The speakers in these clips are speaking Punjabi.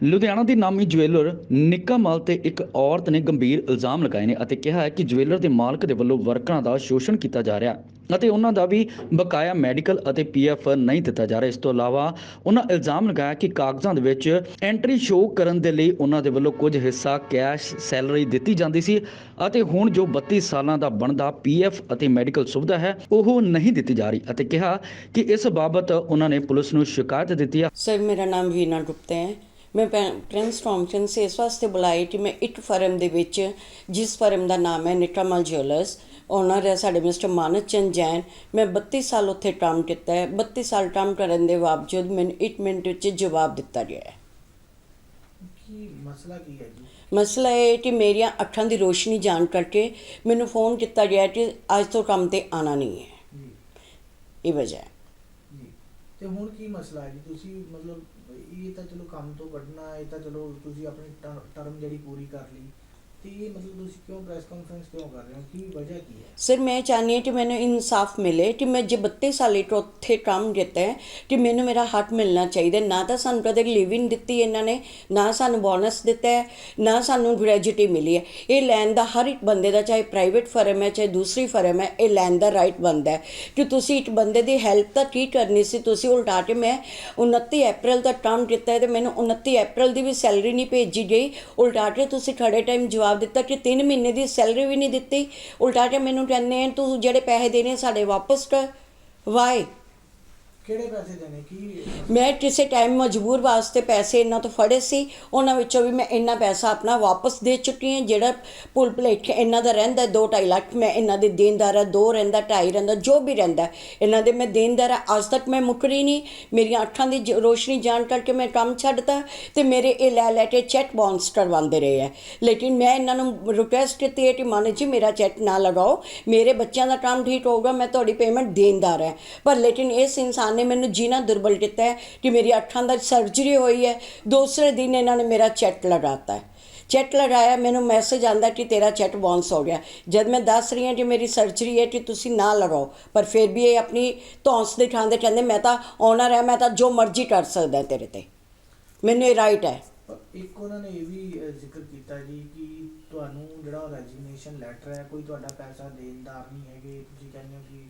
ਲੁਧਿਆਣਾ ਦੀ ਨਾਮੀ ਜੁਐਲਰ ਨਿੱਕਾ ਮਲ ਤੇ ਇੱਕ ਔਰਤ ਨੇ ਗੰਭੀਰ ਇਲਜ਼ਾਮ ਲਗਾਏ ਨੇ ਅਤੇ ਕਿਹਾ ਹੈ ਕਿ ਜੁਐਲਰ ਦੇ ਮਾਲਕ ਦੇ ਵੱਲੋਂ ਵਰਕਰਾਂ ਦਾ ਸ਼ੋਸ਼ਣ ਕੀਤਾ ਜਾ ਰਿਹਾ ਅਤੇ ਉਹਨਾਂ ਦਾ ਵੀ ਬਕਾਇਆ ਮੈਡੀਕਲ ਅਤੇ ਪੀਐਫ ਨਹੀਂ ਦਿੱਤਾ ਜਾ ਰਿਹਾ। ਇਸ ਤੋਂ ਇਲਾਵਾ ਉਹਨਾਂ ਇਲਜ਼ਾਮ ਲਗਾਇਆ ਕਿ ਕਾਗਜ਼ਾਂ ਦੇ ਵਿੱਚ ਐਂਟਰੀ ਸ਼ੋਅ ਕਰਨ ਦੇ ਲਈ ਉਹਨਾਂ ਦੇ ਵੱਲੋਂ ਕੁਝ ਹਿੱਸਾ ਕੈਸ਼ ਸੈਲਰੀ ਦਿੱਤੀ ਜਾਂਦੀ ਸੀ ਅਤੇ ਹੁਣ ਜੋ 32 ਸਾਲਾਂ ਦਾ ਬਣਦਾ ਪੀਐਫ ਅਤੇ ਮੈਡੀਕਲ ਸੁਵਿਧਾ ਹੈ, ਉਹ ਨਹੀਂ ਦਿੱਤੀ ਜਾ ਰਹੀ ਅਤੇ ਕਿਹਾ ਕਿ ਇਸ ਬਾਬਤ ਉਹਨਾਂ ਨੇ ਪੁਲਿਸ ਨੂੰ ਸ਼ਿਕਾਇਤ ਦਿੱਤੀ ਹੈ ਸਰ ਮੇਰਾ ਨਾਮ ਵੀਨਾ ਗੁਪਤਾ ਹੈ। ਮੈਂ ਪ੍ਰਿੰਸ ਟੌਮਸਨ ਸੇ ਇਸ ਵਾਸਤੇ ਬੁਲਾਈ ਕਿ ਮੈਂ ਇੱਕ ਫਰਮ ਦੇ ਵਿੱਚ ਜਿਸ ਫਰਮ ਦਾ ਨਾਮ ਹੈ ਨਿਟਰਮਲ ਜੁਐਲਰਸ ਓਨਰ ਹੈ ਸਾਡੇ ਮਿਸਟਰ ਮਾਨਸ ਚੰਦ ਜੈਨ। ਮੈਂ 32 ਸਾਲ ਉੱਥੇ ਕੰਮ ਕੀਤਾ ਹੈ। 32 ਸਾਲ ਕੰਮ ਕਰਨ ਦੇ ਬਾਵਜੂਦ ਮੈਨੂੰ 1 ਮਿੰਟ ਵਿੱਚ ਜਵਾਬ ਦਿੱਤਾ ਗਿਆ ਹੈ। ਕੀ ਮਸਲਾ ਕੀ ਹੈ ਜੀ? ਮਸਲਾ ਇਹ ਹੈ ਕਿ ਮੇਰੀਆਂ ਅੱਖਾਂ ਦੀ ਰੋਸ਼ਨੀ ਜਾਣ ਕਰਕੇ ਮੈਨੂੰ ਫੋਨ ਕੀਤਾ ਗਿਆ ਕਿ ਅੱਜ ਤੋਂ ਕੰਮ ਤੇ ਆਣਾ ਨਹੀਂ ਹੈ। ਇਹ ਵਜ੍ਹਾ ਤੇ ਹੁਣ ਕੀ ਮਸਲਾ ਹੈ ਜੀ? ਤੁਸੀਂ ਮਤਲਬ ਇਹ ਤਾਂ ਚਲੋ ਕੰਮ ਤੋਂ ਕੱਢਣਾ ਇਹ ਤਾਂ ਚਲੋ ਤੁਸੀਂ ਆਪਣੀ ਟਰਮ ਜਿਹੜੀ ਪੂਰੀ ਕਰ ਲਈ। ਤੇ ਇਹ ਮਤਲਬ ਤੁਸੀਂ ਕਿਉਂ ਪ੍ਰੈਸ ਕਾਨਫਰੰਸ ਕਿਉਂ ਕਰ ਰਹੇ ਹੋ? ਕੀ ਵਜ੍ਹਾ ਕੀ ਹੈ? ਸਰ ਮੈਂ ਚਾਹੁੰਦੀ ਹਾਂ ਕਿ ਮੈਨੂੰ ਇਨਸਾਫ ਮਿਲੇ, ਕਿ ਮੈਂ ਜੇ 32 ਸਾਲੀ ਤੋਂ ਉੱਥੇ ਕੰਮ ਕੀਤਾ ਹੈ, ਕਿ ਮੈਨੂੰ ਮੇਰਾ ਹੱਕ ਮਿਲਣਾ ਚਾਹੀਦਾ ਨਾ ਤਾਂ ਸਾਨੂੰ ਕਦੇ ਲਿਵਿੰਗ ਦਿੱਤੀ ਇਹਨਾਂ ਨੇ, ਨਾ ਸਾਨੂੰ ਬੋਨਸ ਦਿੱਤਾ ਹੈ, ਨਾ ਸਾਨੂੰ ਗ੍ਰੈਜੂਟੀ ਮਿਲੀ ਹੈ। ਇਹ ਲੈਣ ਦਾ ਹਰ ਇੱਕ ਬੰਦੇ ਦਾ, ਚਾਹੇ ਪ੍ਰਾਈਵੇਟ ਫਰਮ ਹੈ, ਚਾਹੇ ਦੂਸਰੀ ਫਰਮ ਹੈ, ਇਹ ਲੈਣ ਦਾ ਰਾਈਟ ਬਣਦਾ ਹੈ। ਕਿ ਤੁਸੀਂ ਇੱਕ ਬੰਦੇ ਦੀ ਹੈਲਪ ਤਾਂ ਕੀ ਕਰਨੀ ਸੀ? ਤੁਸੀਂ ਉਲਟਾ ਕੇ ਮੈਂ 29 ਅਪ੍ਰੈਲ ਦਾ ਟਰਮ ਕੀਤਾ ਹੈ ਤੇ ਮੈਨੂੰ 29 ਅਪ੍ਰੈਲ ਦੀ ਵੀ ਸੈਲਰੀ ਨਹੀਂ ਭੇਜੀ ਗਈ। ਉਲਟਾ ਕੇ ਤੁਸੀਂ ਖੜੇ ਟਾਈਮ ਜਵਾਬ ਦਿੱਤਾ ਕਿ 3 ਮਹੀਨੇ ਦੀ ਸੈਲਰੀ ਵੀ ਨਹੀਂ ਦਿੱਤੀ। ਉਲਟਾ ਕੇ ਮੈਨੂੰ ਕਹਿੰਦੇ ਤੂੰ ਜਿਹੜੇ ਪੈਸੇ ਦੇਣੇ ਸਾਡੇ ਵਾਪਸ ਕਰ। ਵਾਈ ਕਿਹੜੇ ਪੈਸੇ ਦੇਣੇ? ਕੀ ਮੈਂ ਕਿਸੇ ਟਾਈਮ ਮਜਬੂਰ ਵਾਸਤੇ ਪੈਸੇ ਇਹਨਾਂ ਤੋਂ ਫੜੇ ਸੀ। ਉਹਨਾਂ ਵਿੱਚੋਂ ਵੀ ਮੈਂ ਇੰਨਾ ਪੈਸਾ ਆਪਣਾ ਵਾਪਸ ਦੇ ਚੁੱਕੀ ਹਾਂ। ਜਿਹੜਾ ਪੁਲ ਭੁਲੇਖੇ ਇਹਨਾਂ ਦਾ ਰਹਿੰਦਾ 2.5 ਲੱਖ ਮੈਂ ਇਹਨਾਂ ਦੇ ਦੇਣਦਾਰ ਆ ਦੋ ਰਹਿੰਦਾ, ਢਾਈ ਰਹਿੰਦਾ, ਜੋ ਵੀ ਰਹਿੰਦਾ ਇਹਨਾਂ ਦੇ ਮੈਂ ਦੇਣਦਾਰ ਆ ਅੱਜ ਤੱਕ ਮੈਂ ਮੁਕਰੀ ਨਹੀਂ। ਮੇਰੀਆਂ ਅੱਖਾਂ ਦੀ ਜ- ਰੋਸ਼ਨੀ ਜਾਣ ਕਰਕੇ ਮੈਂ ਕੰਮ ਛੱਡਤਾ ਤੇ ਮੇਰੇ ਇਹ ਲੈ ਲੈ ਕੇ ਚੈੱਕ ਬਾਉਂਸ ਕਰਵਾਉਂਦੇ ਰਹੇ ਆ ਲੇਕਿਨ ਮੈਂ ਇਹਨਾਂ ਨੂੰ ਰਿਕੁਐਸਟ ਕੀਤੀ ਹੈ ਕਿ ਮਾਨੇ ਜੀ, ਮੇਰਾ ਚੈੱਕ ਨਾ ਲਗਾਓ। ਮੇਰੇ ਬੱਚਿਆਂ ਦਾ ਕੰਮ ਠੀਕ ਹੋਊਗਾ, ਮੈਂ ਤੁਹਾਡੀ ਪੇਮੈਂਟ ਦੇਣਦਾਰ ਹੈ। ਪਰ ਲੇਕਿਨ ਇਸ ਇਨਸਾਨ ਨੇ ਮੈਨੂੰ ਜੀਣਾ ਦੁਰਬਲ ਕੀਤਾ ਹੈ ਕਿ ਮੇਰੀ ਅੱਖਾਂ ਦਾ ਸਰਜਰੀ ਹੋਈ ਹੈ। ਦੂਸਰੇ ਦਿਨ ਇਹਨਾਂ ਨੇ ਮੇਰਾ ਚੈੱਕ ਲਗਾਤਾ ਹੈ। ਚੈੱਕ ਲਗਾਇਆ, ਮੈਨੂੰ ਮੈਸੇਜ ਆਂਦਾ ਕਿ ਤੇਰਾ ਚੈੱਕ ਬਾਉਂਸ ਹੋ ਗਿਆ। ਜਦ ਮੈਂ ਦੱਸ ਰਹੀ ਹਾਂ ਕਿ ਮੇਰੀ ਸਰਜਰੀ ਹੈ ਕਿ ਤੁਸੀਂ ਨਾ ਲਗਾਓ, ਪਰ ਫਿਰ ਵੀ ਇਹ ਆਪਣੀ ਧੌਂਸ ਦੇ ਕਹਿੰਦੇ, ਮੈਂ ਤਾਂ ਓਨਰ ਹੈ ਮੈਂ ਤਾਂ ਜੋ ਮਰਜ਼ੀ ਕਰ ਸਕਦਾ ਤੇਰੇ ਤੇ। ਮੈਨੂੰ ਇਹ ਰਾਈਟ ਹੈ। ਇੱਕ ਉਹਨਾਂ ਨੇ ਇਹ ਵੀ ਜ਼ਿਕਰ ਕੀਤਾ ਜੀ ਕਿ ਤੁਹਾਨੂੰ ਜਿਹੜਾ ਰੈਜ਼ਿਗਨੇਸ਼ਨ ਲੈਟਰ ਹੈ, ਕੋਈ ਤੁਹਾਡਾ ਪੈਸਾ ਦੇਣਦਾਰ ਨਹੀਂ ਹੈਗੇ, ਤੁਸੀਂ ਕਹਿੰਦੇ ਹੋ ਕਿ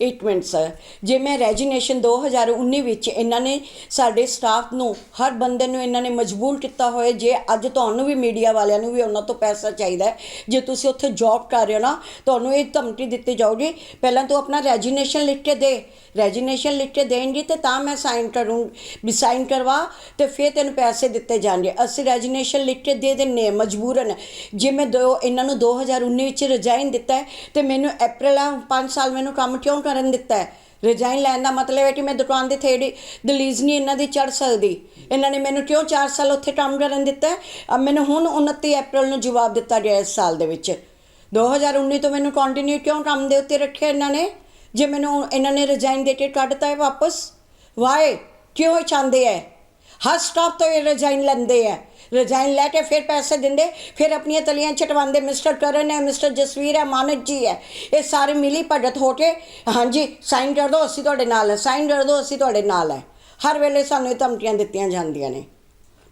ਇੱਕ ਮਿੰਟ ਸਰ ਜੇ ਮੈਂ ਰੈਜੀਨੇਸ਼ਨ 2019 ਵਿੱਚ ਇਹਨਾਂ ਨੇ ਸਾਡੇ ਸਟਾਫ ਨੂੰ, ਹਰ ਬੰਦੇ ਨੂੰ ਇਹਨਾਂ ਨੇ ਮਜਬੂਰ ਕੀਤਾ ਹੋਇਆ, ਜੇ ਅੱਜ ਤੁਹਾਨੂੰ ਵੀ ਮੀਡੀਆ ਵਾਲਿਆਂ ਨੂੰ ਵੀ ਉਹਨਾਂ ਤੋਂ ਪੈਸਾ ਚਾਹੀਦਾ ਜੇ ਤੁਸੀਂ ਉੱਥੇ ਜੌਬ ਕਰ ਰਹੇ ਹੋ ਨਾ, ਤੁਹਾਨੂੰ ਇਹ ਧਮਕੀ ਦਿੱਤੀ ਜਾਊਗੀ, ਪਹਿਲਾਂ ਤੂੰ ਆਪਣਾ ਰੈਜੀਨੇਸ਼ਨ ਲਿਖ ਕੇ ਦੇ ਰੈਜੀਨੇਸ਼ਨ ਲਿਖ ਕੇ ਦੇਣਗੇ ਤੇ ਤਾਂ ਮੈਂ ਸਾਈਨ ਕਰੂੰ, ਵੀ ਸਾਈਨ ਕਰਵਾ ਤੇ ਫਿਰ ਤੈਨੂੰ ਪੈਸੇ ਦਿੱਤੇ ਜਾਣਗੇ। ਅਸੀਂ ਰੈਜੀਨੇਸ਼ਨ ਲਿਖ ਕੇ ਦੇ ਦਿੰਨੇ ਮਜਬੂਰਨ। ਜੇ ਮੈਂ ਦੋ, ਇਹਨਾਂ ਨੂੰ 2019 ਵਿੱਚ ਰਿਜ਼ਾਈਨ ਦਿੱਤਾ ਹੈ, ਤੇ ਮੈਨੂੰ ਅਪ੍ਰੈਲ 5 ਸਾਲ ਮੈਨੂੰ ਕੰਮ ਕਿਉਂ ਕਰਨ ਦਿੱਤਾ ਹੈ। ਰਿਜ਼ਾਈਨ ਲੈਣ ਦਾ ਮਤਲਬ ਹੈ ਕਿ ਮੈਂ ਦੁਕਾਨ ਦੇ ਥੇੜੀ ਦਲੀਜ਼ ਨਹੀਂ ਇਹਨਾਂ ਦੀ ਚੜ ਸਕਦੀ। ਇਹਨਾਂ ਨੇ ਮੈਨੂੰ ਕਿਉਂ 4 ਸਾਲ ਉੱਥੇ ਕੰਮ ਕਰਨ ਦਿੱਤਾ ਅਬ ਮੈਨੂੰ ਹੁਣ 29 ਅਪ੍ਰੈਲ ਨੂੰ ਜਵਾਬ ਦਿੱਤਾ ਗਿਆ ਇਸ ਸਾਲ ਦੇ ਵਿੱਚ। 2019 ਤੋਂ ਮੈਨੂੰ ਕੰਟੀਨਿਊ ਕਿਉਂ ਕੰਮ ਦੇ ਉੱਤੇ ਰੱਖਿਆ ਇਹਨਾਂ ਨੇ? ਜੇ ਮੈਨੂੰ ਇਹਨਾਂ ਨੇ ਰਿਜ਼ਾਈਨ ਦੇ ਕੇ ਕੱਢਤਾ ਹੈ ਵਾਪਸ ਵਾਏ ਕਿਉਂ ਇਹ ਚਾਹੁੰਦੇ ਹੈ? ਹਰ ਸਟਾਫ ਤੋਂ ਇਹ ਰਿਜ਼ਾਈਨ ਲੈਂਦੇ ਹੈ। ਰਿਜ਼ਾਈਨ ਲੈ ਕੇ ਫਿਰ ਪੈਸੇ ਦਿੰਦੇ, ਫਿਰ ਆਪਣੀਆਂ ਤਲੀਆਂ ਚਟਵਾਉਂਦੇ ਮਿਸਟਰ ਕਰਨ ਹੈ, ਮਿਸਟਰ ਜਸਵੀਰ ਹੈ, ਮਾਨਕ ਜੀ ਹੈ। ਇਹ ਸਾਰੇ ਮਿਲੀ ਭਗਤ ਹੋ ਕੇ, ਹਾਂਜੀ, ਸਾਈਨ ਕਰ ਦਿਓ, ਅਸੀਂ ਤੁਹਾਡੇ ਨਾਲ ਹੈ, ਸਾਈਨ ਕਰ ਦਿਓ, ਅਸੀਂ ਤੁਹਾਡੇ ਨਾਲ ਹੈ। ਹਰ ਵੇਲੇ ਸਾਨੂੰ ਇਹ ਧਮਕੀਆਂ ਦਿੱਤੀਆਂ ਜਾਂਦੀਆਂ ਨੇ।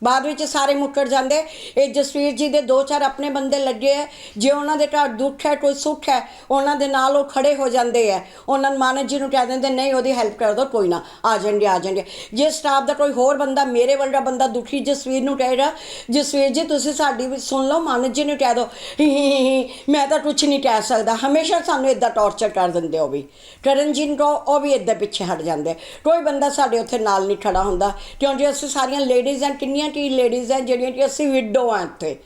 ਬਾਅਦ ਵਿੱਚ ਸਾਰੇ ਮੁੱਕਰ ਜਾਂਦੇ। ਇਹ ਜਸਵੀਰ ਜੀ ਦੇ ਦੋ ਚਾਰ ਆਪਣੇ ਬੰਦੇ ਲੱਗੇ ਆ ਜੇ ਉਹਨਾਂ ਦੇ ਘਰ ਦੁੱਖ ਹੈ ਕੋਈ ਸੁੱਖ ਹੈ ਉਹਨਾਂ ਦੇ ਨਾਲ ਉਹ ਖੜੇ ਹੋ ਜਾਂਦੇ ਆ ਉਹਨਾਂ ਨੂੰ ਮਾਨਜ ਜੀ ਨੂੰ ਕਹਿ ਦਿੰਦੇ ਨਹੀਂ ਉਹਦੀ ਹੈਲਪ ਕਰ ਦੋ ਕੋਈ ਨਾ ਆ ਜਾਣਗੇ ਆ ਜਾਣਗੇ। ਜੇ ਸਟਾਫ ਦਾ ਕੋਈ ਹੋਰ ਬੰਦਾ ਮੇਰੇ ਵਰਗਾ ਬੰਦਾ ਦੁਖੀ ਜਸਵੀਰ ਨੂੰ ਕਹੇਗਾ ਜਸਵੀਰ ਜੀ ਤੁਸੀਂ ਸਾਡੀ ਵੀ ਸੁਣ ਲਓ ਮਾਨਜ ਜੀ ਨੂੰ ਕਹਿ ਦਿਓ ਮੈਂ ਤਾਂ ਕੁਝ ਨਹੀਂ ਕਹਿ ਸਕਦਾ। ਹਮੇਸ਼ਾ ਸਾਨੂੰ ਇਦਾਂ ਟੌਰਚਰ ਕਰ ਦਿੰਦੇ ਹੋ ਵੀ। ਕਰਨ ਜੀ ਨੂੰ ਕਹੋ, ਉਹ ਵੀ ਇਦਾਂ ਪਿੱਛੇ ਹਟ ਜਾਂਦੇ। ਕੋਈ ਬੰਦਾ ਸਾਡੇ ਉੱਥੇ ਨਾਲ ਨਹੀਂ ਖੜਾ ਹੁੰਦਾ ਕਿਉਂਕਿ ਅਸੀਂ ਸਾਰੀਆਂ ਲੇਡੀਜ਼ ਐਂ ਕਿੰਨੀਆਂ ਕੀ ਲੇਡੀਜ਼ ਹੈ ਜਿਹੜੀਆਂ ਕਿ ਅਸੀਂ ਵਿਡੋ ਆਂ ਇੱਥੇ।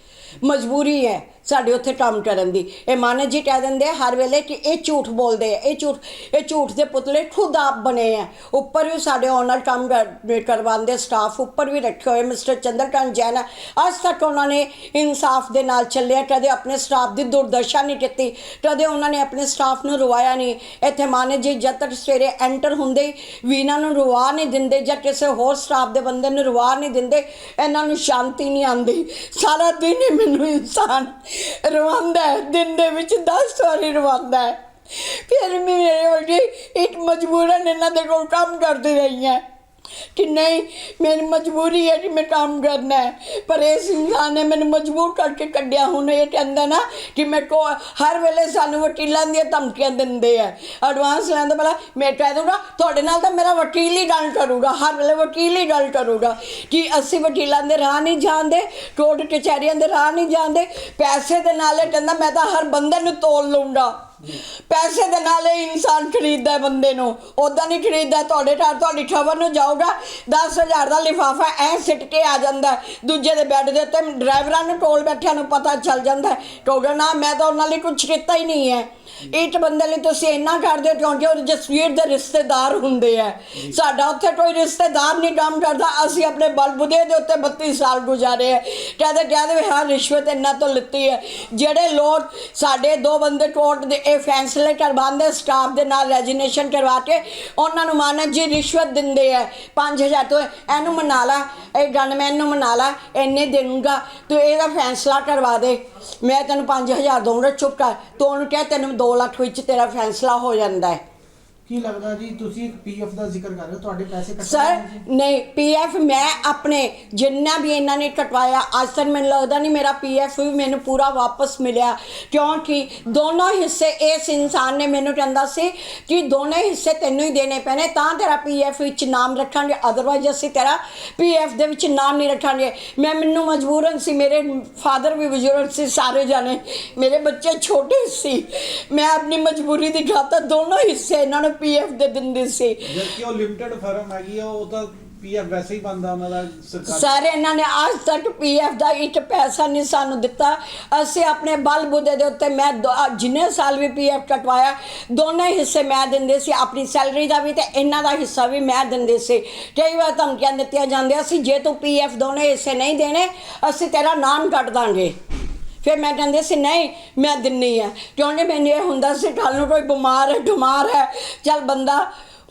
ਮਜਬੂਰੀ ਹੈ। ਸਾਡੇ ਉੱਥੇ ਕੰਮ ਕਰਨ ਦੀ। ਇਹ ਮਾਨਜ ਜੀ ਕਹਿ ਦਿੰਦੇ ਆ ਹਰ ਵੇਲੇ ਕਿ ਇਹ ਝੂਠ ਬੋਲਦੇ ਆ, ਇਹ ਝੂਠ ਇਹ ਝੂਠ ਦੇ ਪੁਤਲੇ ਖੁਦ ਆਪ ਬਣੇ ਆ। ਉੱਪਰ ਵੀ ਸਾਡੇ ਓਨਰ ਕੰਮ ਕਰਵਾਉਂਦੇ ਸਟਾਫ ਉੱਪਰ ਵੀ ਰੱਖੇ ਹੋਏ ਮਿਸਟਰ ਚੰਦਰਕਾਂਤ ਜੈਨ ਆ। ਅੱਜ ਤੱਕ ਉਹਨਾਂ ਨੇ ਇਨਸਾਫ ਦੇ ਨਾਲ ਚੱਲਿਆ, ਕਦੇ ਆਪਣੇ ਸਟਾਫ ਦੀ ਦੁਰਦਸ਼ਾ ਨਹੀਂ ਕੀਤੀ, ਕਦੇ ਉਹਨਾਂ ਨੇ ਆਪਣੇ ਸਟਾਫ ਨੂੰ ਰਵਾਇਆ ਨਹੀਂ। ਇੱਥੇ ਮਾਨਜ ਜੀ ਜਦ ਤੱਕ ਸਵੇਰੇ ਐਂਟਰ ਹੁੰਦੇ ਹੀ ਵੀਨਾ ਨੂੰ ਰਵਾ ਨਹੀਂ ਦਿੰਦੇ ਜਾਂ ਕਿਸੇ ਹੋਰ ਸਟਾਫ ਦੇ ਬੰਦੇ ਨੂੰ ਰਵਾ ਨਹੀਂ ਦਿੰਦੇ, ਇਹਨਾਂ ਨੂੰ ਸ਼ਾਂਤੀ ਨਹੀਂ ਆਉਂਦੀ। ਸਾਰਾ ਦਿਨ ਹੀ ਮੈਨੂੰ ਇਨਸਾਨ ਰਵਾਉਂਦਾ ਦਿਨ ਦੇ ਵਿੱਚ 10 ਵਾਰੀ ਰਵਾਉਂਦਾ ਫਿਰ ਮੇਰੇ ਵਰਗੀ ਇੱਕ ਮਜਬੂਰਨ ਇਹਨਾਂ ਦੇ ਕੋਲ ਕੰਮ ਕਰਦੀ ਰਹੀ ਹੈ ਕਿ ਨਹੀਂ, ਮੇਰੀ ਮਜਬੂਰੀ ਹੈ ਕਿ ਮੈਂ ਕੰਮ ਕਰਨਾ ਹੈ। ਪਰ ਇਸ ਇਨਸਾਨ ਨੇ ਮੈਨੂੰ ਮਜਬੂਰ ਕਰਕੇ ਕੱਢਿਆ। ਹੁਣ ਇਹ ਕਹਿੰਦਾ ਨਾ ਕਿ ਮੈਂ ਕੋ ਹਰ ਵੇਲੇ ਸਾਨੂੰ ਵਕੀਲਾਂ ਦੀਆਂ ਧਮਕੀਆਂ ਦਿੰਦੇ ਆ। ਐਡਵਾਂਸ ਲੈਣ ਦਾ ਬਲਾ ਮੈਂ ਕਹਿ ਦੂੰਗਾ, ਤੁਹਾਡੇ ਨਾਲ ਤਾਂ ਮੇਰਾ ਵਕੀਲ ਹੀ ਗੱਲ ਕਰੂਗਾ। ਹਰ ਵੇਲੇ ਵਕੀਲ ਹੀ ਗੱਲ ਕਰੂਗਾ ਕਿ ਅਸੀਂ ਵਕੀਲਾਂ ਦੇ ਰਾਹ ਨਹੀਂ ਜਾਂਦੇ ਕੋਰਟ ਕਚਹਿਰੀਆਂ ਦੇ ਰਾਹ ਨਹੀਂ ਜਾਂਦੇ ਪੈਸੇ ਦੇ ਨਾਲ ਇਹ ਕਹਿੰਦਾ ਮੈਂ ਤਾਂ ਹਰ ਬੰਦੇ ਨੂੰ ਤੋਲ ਲਊਂਗਾ। ਪੈਸੇ ਦੇ ਨਾਲ ਇਹ ਇਨਸਾਨ ਖਰੀਦਦਾ ਹੈ ਬੰਦੇ ਨੂੰ। ਉਦਾਂ ਨਹੀਂ ਖਰੀਦਦਾ, ਤੁਹਾਡੇ ਘਰ ਤੁਹਾਡੀ ਖਬਰ ਨੂੰ ਜਾਊਗਾ 10000 ਦਾ ਲਿਫਾਫਾ ਐ ਸਿੱਟ ਕੇ ਆ ਜਾਂਦਾ ਹੈ। ਦੂਜੇ ਦੇ ਬੈੱਡ ਦੇ ਉੱਤੇ ਡਰਾਈਵਰਾਂ ਨੂੰ, ਟੋਲ ਬੈਠਿਆਂ ਨੂੰ ਪਤਾ ਚੱਲ ਜਾਂਦਾ ਹੈ। ਕਹੋਗੇ ਮੈਂ ਤਾਂ ਉਹਨਾਂ ਲਈ ਕੁਝ ਕੀਤਾ ਹੀ ਨਹੀਂ ਹੈ। ਇੱਕ ਬੰਦੇ ਲਈ ਤੁਸੀਂ ਇੰਨਾ ਕਰਦੇ ਹੋ ਕਿਉਂਕਿ ਉਹ ਜਸਵੀਰ ਦੇ ਰਿਸ਼ਤੇਦਾਰ ਹੁੰਦੇ ਆ ਸਾਡਾ ਉੱਥੇ ਕੋਈ ਰਿਸ਼ਤੇਦਾਰ ਨਹੀਂ ਕੰਮ ਕਰਦਾ। ਅਸੀਂ ਆਪਣੇ ਬਲਬੁਦੇ ਦੇ ਉੱਤੇ 32 ਸਾਲ ਗੁਜ਼ਾਰੇ ਆ ਕਹਿੰਦੇ ਕਹਿੰਦੇ ਵੀ ਹਾਂ ਰਿਸ਼ਵਤ ਇੰਨਾ ਤੋਂ ਲਿੱਤੀ ਹੈ ਜਿਹੜੇ ਲੋਕ ਸਾਡੇ ਦੋ ਬੰਦੇ ਕੋਰਟ ਦੇ ਇਹ ਫੈਸਲੇ ਕਰਵਾਉਂਦੇ ਸਟਾਫ ਦੇ ਨਾਲ ਰੈਜੀਨੇਸ਼ਨ ਕਰਵਾ ਕੇ ਉਹਨਾਂ ਨੂੰ ਮਾਨਤ ਜੀ ਰਿਸ਼ਵਤ ਦਿੰਦੇ ਆ 5000 ਤੋਂ ਇਹਨੂੰ ਮਨਾ ਲਾ ਇਹ ਗਨਮੈਨ ਨੂੰ ਮਨਾ ਲਾ ਇੰਨੇ ਦੇਊਂਗਾ ਤੂੰ ਇਹਦਾ ਫੈਸਲਾ ਕਰਵਾ ਦੇ। ਮੈਂ ਤੈਨੂੰ 5000 ਦਊਂਗਾ ਚੁੱਪ ਕਰ। ਤੂੰ ਉਹਨੂੰ ਕਹਿ ਤੈਨੂੰ 2 ਲੱਖ ਵਿੱਚ ਤੇਰਾ ਫੈਸਲਾ ਹੋ ਜਾਂਦਾ ਹੈ। ਕੀ ਲੱਗਦਾ ਜੀ? ਤੁਸੀਂ ਇੱਕ ਪੀਐਫ ਦਾ ਜ਼ਿਕਰ ਕਰ ਰਹੇ ਹੋ ਤੁਹਾਡੇ ਪੈਸੇ ਕੱਟੇ ਸਰ? ਨਹੀਂ ਪੀਐਫ ਮੈਂ ਆਪਣੇ ਜਿੰਨਾ ਵੀ ਇਹਨਾਂ ਨੇ ਕਟਵਾਇਆ ਅੱਜ ਤੱਕ ਮੈਨੂੰ ਲੱਗਦਾ ਨਹੀਂ ਮੇਰਾ ਪੀਐਫ ਵੀ ਮੈਨੂੰ ਪੂਰਾ ਵਾਪਸ ਮਿਲਿਆ। ਕਿਉਂਕਿ ਦੋਨੋਂ ਹਿੱਸੇ ਇਸ ਇਨਸਾਨ ਨੇ ਮੈਨੂੰ ਕਹਿੰਦਾ ਸੀ ਕਿ ਦੋਨੇ ਹਿੱਸੇ ਤੈਨੂੰ ਹੀ ਦੇਣੇ ਪੈਣੇ ਤਾਂ ਤੇਰਾ ਪੀਐਫ ਵਿੱਚ ਨਾਮ ਰੱਖਾਂਗੇ ਅਦਰਵਾਈਜ਼ ਅਸੀਂ ਤੇਰਾ ਪੀਐਫ ਦੇ ਵਿੱਚ ਨਾਮ ਨਹੀਂ ਰੱਖਾਂਗੇ। ਮੈਂ ਮੈਨੂੰ ਮਜਬੂਰਨ ਸੀ ਮੇਰੇ ਫਾਦਰ ਵੀ ਬਜ਼ੁਰਗ ਸੀ ਸਾਰੇ ਜਾਣੇ। ਮੇਰੇ ਬੱਚੇ ਛੋਟੇ ਸੀ। ਮੈਂ ਆਪਣੀ ਮਜਬੂਰੀ ਦੀ ਖਾਤਰ ਦੋਨੋਂ ਹਿੱਸੇ ਇਹਨਾਂ ਨੂੰ ਪੀਐਫ ਦੇ ਦਿੰਦੀ ਸੀ। ਜਦਕਿ ਉਹ ਲਿਮਟਿਡ ਫਰਮ ਹੈਗੀ ਆ ਉਹ ਤਾਂ ਪੀਐਫ ਵੈਸੇ ਹੀ ਬੰਦਾ ਉਹਨਾਂ ਦਾ ਸਰਕਾਰ। ਸਾਰੇ ਇਹਨਾਂ ਨੇ ਅੱਜ ਤੱਕ ਪੀਐਫ ਦਾ ਇੱਕ ਪੈਸਾ ਨਹੀਂ ਸਾਨੂੰ ਦਿੱਤਾ। ਅਸੀਂ ਆਪਣੇ ਬਲ ਬੁੱਧੇ ਦੇ ਉੱਤੇ ਮੈਂ ਦੋ- ਜਿੰਨੇ ਸਾਲ ਵੀ ਪੀਐਫ ਕਟਵਾਇਆ ਦੋਨੇ ਹਿੱਸੇ ਮੈਂ ਦਿੰਦੇ ਸੀ। ਆਪਣੀ ਸੈਲਰੀ ਦਾ ਵੀ ਤੇ ਇਹਨਾਂ ਦਾ ਹਿੱਸਾ ਵੀ ਮੈਂ ਦਿੰਦੇ ਸੀ। ਕਈ ਵਾਰ ਧਮਕੀਆਂ ਦਿੱਤੀਆਂ ਜਾਂਦੀਆਂ ਸੀ ਜੇ ਤੂੰ ਪੀਐਫ ਦੋਨੇ ਹਿੱਸੇ ਨਹੀਂ ਦੇਣੇ ਅਸੀਂ ਤੇਰਾ ਨਾਮ ਕੱਟ ਦਾਂਗੇ। ਫਿਰ ਮੈਂ ਕਹਿੰਦੇ ਸੀ, ਨਹੀਂ, ਮੈਂ ਦਿੰਨੀ ਆ। ਕਿਉਂਕਿ ਮੈਨੂੰ ਇਹ ਹੁੰਦਾ ਸੀ ਕੱਲ ਨੂੰ ਕੋਈ ਬਿਮਾਰ ਹੈ ਬਿਮਾਰ ਹੈ, ਚੱਲ ਬੰਦਾ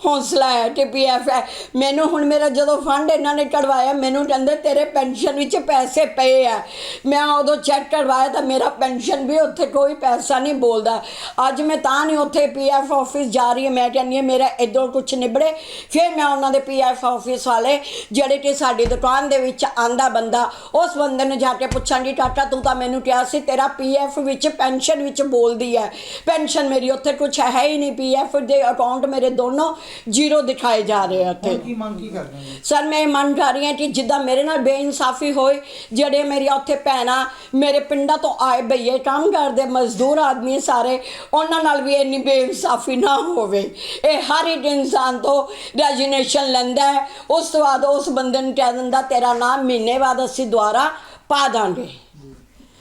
ਹੌਸਲਾ ਹੈ ਕਿ ਪੀਐਫ ਹੈ। ਮੈਨੂੰ ਹੁਣ ਮੇਰਾ ਜਦੋਂ ਫੰਡ ਇਹਨਾਂ ਨੇ ਕਢਵਾਇਆ, ਮੈਨੂੰ ਕਹਿੰਦੇ ਤੇਰੇ ਪੈਨਸ਼ਨ ਵਿੱਚ ਪੈਸੇ ਪਏ ਆ। ਮੈਂ ਉਦੋਂ ਚੈੱਕ ਕਰਵਾਇਆ ਤਾਂ ਮੇਰਾ ਪੈਨਸ਼ਨ ਵੀ ਉੱਥੇ ਕੋਈ ਪੈਸਾ ਨਹੀਂ ਬੋਲਦਾ। ਅੱਜ ਮੈਂ ਤਾਂ ਨਹੀਂ ਉੱਥੇ ਪੀਐਫ ਆਫਿਸ ਜਾ ਰਹੀ ਹਾਂ ਮੈਂ ਕਹਿੰਦੀ ਹਾਂ ਮੇਰਾ ਇੱਧਰੋਂ ਕੁਝ ਨਿਬੜੇ। ਫਿਰ ਮੈਂ ਉਹਨਾਂ ਦੇ ਪੀਐਫ ਆਫਿਸ ਵਾਲੇ, ਜਿਹੜੇ ਕਿ ਸਾਡੀ ਦੁਕਾਨ ਦੇ ਵਿੱਚ ਆਂਦਾ ਬੰਦਾ, ਉਸ ਬੰਦੇ ਨੂੰ ਜਾ ਕੇ ਪੁੱਛਾਂਗੀ, ਕਾਕਾ, ਤੂੰ ਤਾਂ ਮੈਨੂੰ ਕਿਹਾ ਸੀ ਤੇਰਾ ਪੀਐਫ ਵਿੱਚ ਪੈਨਸ਼ਨ ਵਿੱਚ ਬੋਲਦੀ ਹੈ। ਪੈਨਸ਼ਨ ਮੇਰੀ ਉੱਥੇ ਕੁਝ ਹੈ ਹੀ ਨਹੀਂ, ਪੀਐਫ ਦੇ ਅਕਾਊਂਟ ਮੇਰੇ ਦੋਨੋਂ ਜ਼ੀਰੋ ਦਿਖਾਏ ਜਾ ਰਹੇ ਆ ਉੱਥੇ। ਹੁਣ ਕੀ ਮੰਗ ਕੀ ਕਰਦੇ ਹੋ? ਜੀ? ਸਰ ਮੈਂ ਇਹ ਮੰਨ ਕਰ ਰਹੀ ਹਾਂ ਕਿ ਜਿੱਦਾਂ ਮੇਰੇ ਨਾਲ ਬੇਇਨਸਾਫੀ ਹੋਈ ਜਿਹੜੇ ਮੇਰੀ ਉੱਥੇ ਭੈਣਾਂ ਮੇਰੇ ਪਿੰਡਾਂ ਤੋਂ ਆਏ ਭਈਏ ਕੰਮ ਕਰਦੇ ਮਜ਼ਦੂਰ ਆਦਮੀ ਸਾਰੇ ਉਹਨਾਂ ਨਾਲ ਵੀ ਇੰਨੀ ਬੇਇਨਸਾਫੀ ਨਾ ਹੋਵੇ। ਇਹ ਹਰ ਇੱਕ ਇਨਸਾਨ ਤੋਂ ਰੈਜੀਨੇਸ਼ਨ ਲੈਂਦਾ ਹੈ। ਉਸ ਤੋਂ ਬਾਅਦ ਉਸ ਬੰਦੇ ਨੂੰ ਕਹਿ ਦਿੰਦਾ ਤੇਰਾ ਨਾਮ ਮਹੀਨੇ ਬਾਅਦ ਅਸੀਂ ਦੁਬਾਰਾ ਪਾ ਦਾਂਗੇ।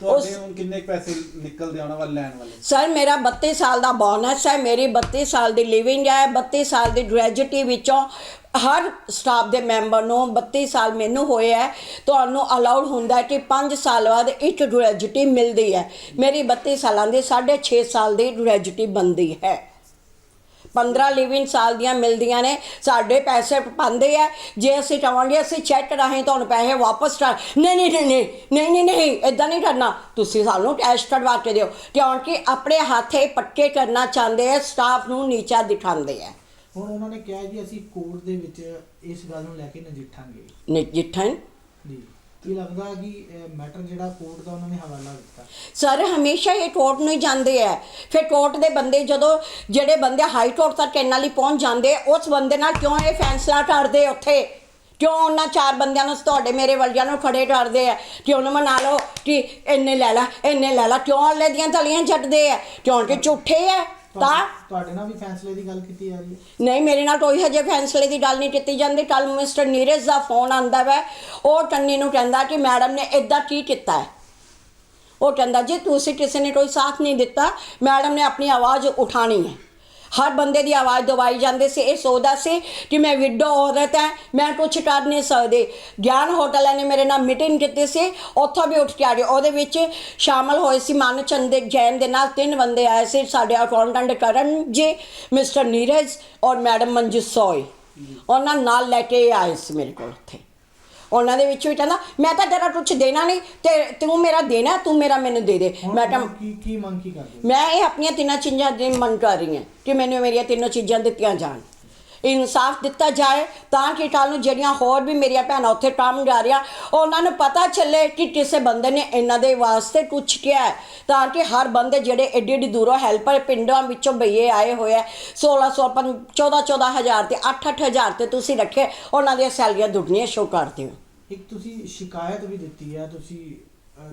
ਤੁਹਾਡੇ ਹੁਣ ਕਿੰਨੇ ਕੁ ਪੈਸੇ ਨਿਕਲਦੇ ਆਉਣ ਵਾਲੇ ਲੈਣ ਵਾਲੇ? ਸਰ ਮੇਰਾ 32 ਸਾਲ ਦਾ ਬੋਨਸ ਹੈ ਮੇਰੀ 32 ਸਾਲ ਦੀ ਲਿਵਿੰਗ ਹੈ 32 ਸਾਲ ਦੀ ਗ੍ਰੈਜੂਟੀ ਵਿੱਚੋਂ ਹਰ ਸਟਾਫ ਦੇ ਮੈਂਬਰ ਨੂੰ 32 ਸਾਲ ਮੈਨੂੰ ਹੋਏ ਹੈ ਤੁਹਾਨੂੰ ਅਲਾਉਡ ਹੁੰਦਾ ਹੈ ਕਿ 5 ਸਾਲ ਬਾਅਦ ਇੱਕ ਗ੍ਰੈਜੂਟੀ ਮਿਲਦੀ ਹੈ। ਮੇਰੀ 32 ਸਾਲਾਂ ਦੀ 6.5 ਸਾਲ ਦੀ ਗ੍ਰੈਜੂਟੀ ਬਣਦੀ ਹੈ। 15 ਲਿਵਿੰਗ ਸਾਲ ਦੀਆਂ ਮਿਲਦੀਆਂ ਨੇ ਸਾਡੇ ਪੈਸੇ ਪਾਉਂਦੇ ਆ। ਜੇ ਅਸੀਂ ਕਹਾਂਗੇ ਅਸੀਂ ਚੈੱਕ ਰਾਹੀਂ ਤੁਹਾਨੂੰ ਪੈਸੇ ਵਾਪਸ ਕਰ ਨਹੀਂ ਨਹੀਂ ਨਹੀਂ ਨਹੀਂ ਨਹੀਂ ਨਹੀਂ ਇਦਾਂ ਨਹੀਂ ਕਰਨਾ। ਤੁਸੀਂ ਸਾਨੂੰ ਕੈਸ਼ ਕਢਵਾ ਕੇ ਦਿਓ ਕਿਉਂਕਿ ਆਪਣੇ ਹੱਥੇ ਪੱਕੇ ਕਰਨਾ ਚਾਹੁੰਦੇ ਆ ਸਟਾਫ ਨੂੰ ਨੀਚਾ ਦਿਖਾਉਂਦੇ ਆ। ਹੁਣ ਉਹਨਾਂ ਨੇ ਕਿਹਾ ਜੀ ਅਸੀਂ ਕੋਰਟ ਦੇ ਵਿੱਚ ਇਸ ਗੱਲ ਨੂੰ ਲੈ ਕੇ ਨਜਿੱਠਾਂਗੇ। ਨਜਿੱਠਣ? ਜੀ। ਕੀ ਲੱਗਦਾ ਕਿ ਮੈਟਰ ਜਿਹੜਾ ਕੋਰਟ ਦਾ ਉਹਨਾਂ ਨੇ ਹਵਾਲਾ ਦਿੱਤਾ? ਸਰ ਹਮੇਸ਼ਾ ਇਹ ਕੋਰਟ ਨੂੰ ਹੀ ਜਾਂਦੇ ਆ। ਫਿਰ ਕੋਰਟ ਦੇ ਬੰਦੇ ਜਦੋਂ ਜਿਹੜੇ ਬੰਦੇ ਹਾਈ ਕੋਰਟ ਤੱਕ ਇਹਨਾਂ ਲਈ ਪਹੁੰਚ ਜਾਂਦੇ, ਉਸ ਬੰਦੇ ਨਾਲ ਕਿਉਂ ਇਹ ਫੈਸਲਾ ਕਰਦੇ ਉੱਥੇ? ਕਿਉਂ ਉਹਨਾਂ ਚਾਰ ਬੰਦਿਆਂ ਨੂੰ ਤੁਹਾਡੇ ਮੇਰੇ ਵਰਗਿਆਂ ਨੂੰ ਖੜੇ ਕਰਦੇ ਆ? ਕਿ ਉਹਨਾਂ ਮਨਾ ਲਓ ਕਿ ਇੰਨੇ ਲੈ ਲੈ, ਇੰਨੇ ਲੈ ਲੈ, ਕਿਉਂ ਅੱਲੇ ਦੀਆਂ ਤਲੀਆਂ ਛੱਡਦੇ ਆ? ਕਿਉਂਕਿ ਝੂਠੇ ਆ। ਤਾਂ ਤੁਹਾਡੇ- ਨਾਲ ਵੀ ਫੈਸਲੇ ਦੀ ਗੱਲ ਕੀਤੀ ਜਾ ਰਹੀ ਹੈ? ਨਹੀਂ ਮੇਰੇ ਨਾਲ ਕੋਈ ਹਜੇ ਫੈਸਲੇ ਦੀ ਗੱਲ ਨਹੀਂ ਕੀਤੀ ਜਾਂਦੀ। ਕੱਲ ਮਿਸਟਰ ਨੀਰਜ ਦਾ ਫੋਨ ਆਂਦਾ ਵੈ। ਉਹ ਟੰਨੀ ਨੂੰ ਕਹਿੰਦਾ ਕਿ ਮੈਡਮ ਨੇ ਇਦਾਂ ਕੀ ਕੀਤਾ ਹੈ? ਉਹ ਕਹਿੰਦਾ ਜੀ ਤੁਸੀਂ ਕਿਸੇ ਨੇ ਕੋਈ ਸਾਥ ਨਹੀਂ ਦਿੱਤਾ ਮੈਡਮ ਨੇ ਆਪਣੀ ਆਵਾਜ਼ ਉਠਾਣੀ ਹੈ। ਹਰ ਬੰਦੇ ਦੀ ਆਵਾਜ਼ ਦਬਾਈ ਜਾਂਦੇ ਸੀ, ਇਹ ਸੋਚਦਾ ਸੀ ਕਿ ਮੈਂ ਵਿਡੋ ਔਰਤ ਹੈ, ਮੈਂ ਕੁਝ ਕਰ ਨਹੀਂ ਸਕਦੇ। ਗਿਆਨ ਹੋਟਲ ਨੇ ਮੇਰੇ ਨਾਲ ਮੀਟਿੰਗ ਕੀਤੀ ਸੀ, ਉੱਥੋਂ ਵੀ ਉੱਠ ਕੇ ਆ ਗਏ। ਉਹਦੇ ਵਿੱਚ ਸ਼ਾਮਲ ਹੋਏ ਸੀ ਮਾਨਚੰਦ ਦੇ ਜੈਨ ਦੇ ਨਾਲ। ਤਿੰਨ ਬੰਦੇ ਆਏ ਸੀ ਸਾਡੇ ਅਕਾਊਂਟੈਂਟ ਕਰਨ ਜੀ ਮਿਸਟਰ ਨੀਰਜ ਔਰ ਮੈਡਮ ਮੰਜੂ ਸੋਏ। ਉਹਨਾਂ ਨਾਲ ਲੈ ਕੇ ਆਏ ਸੀ ਮੇਰੇ ਕੋਲ ਉੱਥੇ। ਉਹਨਾਂ ਦੇ ਵਿੱਚ ਵੀ ਕਹਿੰਦਾ ਮੈਂ ਤਾਂ ਤੇਰਾ ਕੁਝ ਦੇਣਾ ਨਹੀਂ ਤੇ ਤੂੰ ਮੇਰਾ ਦੇਣਾ ਤੂੰ ਮੇਰਾ ਮੈਨੂੰ ਦੇ ਦੇ ਮੈਂ ਕਿਹਾ ਕੀ ਕੀ ਮੰਗ ਕੀ ਕਰਦੇ? ਮੈਂ ਇਹ ਆਪਣੀਆਂ ਤਿੰਨਾਂ ਚੀਜ਼ਾਂ ਦੀ ਮੰਗ ਕਰ ਰਹੀ ਹਾਂ ਕਿ ਮੈਨੂੰ ਮੇਰੀਆਂ ਤਿੰਨੋਂ ਚੀਜ਼ਾਂ ਦਿੱਤੀਆਂ ਜਾਣ ਇਨਸਾਫ ਦਿੱਤਾ ਜਾਏ ਤਾਂ ਕਿ ਕੱਲ੍ਹ ਨੂੰ ਜਿਹੜੀਆਂ ਹੋਰ ਵੀ ਮੇਰੀਆਂ ਭੈਣਾਂ ਉੱਥੇ ਕੰਮ ਜਾ ਰਹੀਆਂ ਉਹਨਾਂ ਨੂੰ ਪਤਾ ਚੱਲੇ ਕਿ ਕਿਸੇ ਬੰਦੇ ਨੇ ਇਹਨਾਂ ਦੇ ਵਾਸਤੇ ਕੁਛ ਕਿਹਾ ਤਾਂ ਕਿ ਹਰ ਬੰਦੇ ਜਿਹੜੇ ਏਡੀ ਏਡੀ ਦੂਰੋਂ ਹੈਲਪਰ ਪਿੰਡਾਂ ਵਿੱਚੋਂ ਬਈਏ ਆਏ ਹੋਏ ਆ 1600 14 14 ਹਜ਼ਾਰ ਤੇ 8 8 ਹਜ਼ਾਰ ਤੇ ਤੁਸੀਂ ਰੱਖੇ ਉਹਨਾਂ ਦੀਆਂ ਸੈਲਰੀਆਂ ਦੁੱਗਣੀਆਂ ਸ਼ੋ ਕਰਦੇ ਹੋ। ਇੱਕ ਤੁਸੀਂ ਸ਼ਿਕਾਇਤ ਵੀ ਦਿੱਤੀ ਹੈ ਤੁਸੀਂ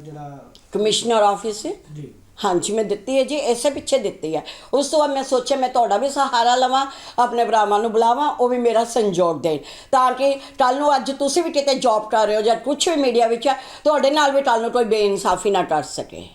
ਜਿਹੜਾ ਕਮਿਸ਼ਨਰ ਆਫਿਸ ਜੀ। ਹਾਂਜੀ, ਮੈਂ ਦਿੱਤੀ ਹੈ ਜੀ, ਇਸੇ ਪਿੱਛੇ ਦਿੱਤੀ ਹੈ। ਉਸ ਤੋਂ ਬਾਅਦ ਮੈਂ ਸੋਚਿਆ, ਮੈਂ ਤੁਹਾਡਾ ਵੀ ਸਹਾਰਾ ਲਵਾਂ, ਆਪਣੇ ਭਰਾਵਾਂ ਨੂੰ ਬੁਲਾਵਾਂ, ਉਹ ਵੀ ਮੇਰਾ ਸੰਯੋਗ ਦੇਣ। ਤਾਂ ਕਿ ਕੱਲ ਨੂੰ ਅੱਜ ਤੁਸੀਂ ਵੀ ਕਿਤੇ ਜੌਬ ਕਰ ਰਹੇ ਹੋ ਜਾਂ ਕੁਝ ਵੀ ਮੀਡੀਆ ਵਿੱਚ ਹੈ, ਤੁਹਾਡੇ ਨਾਲ ਵੀ ਕੱਲ ਨੂੰ ਕੋਈ ਬੇਇਨਸਾਫੀ ਨਾ ਕਰ ਸਕੇ।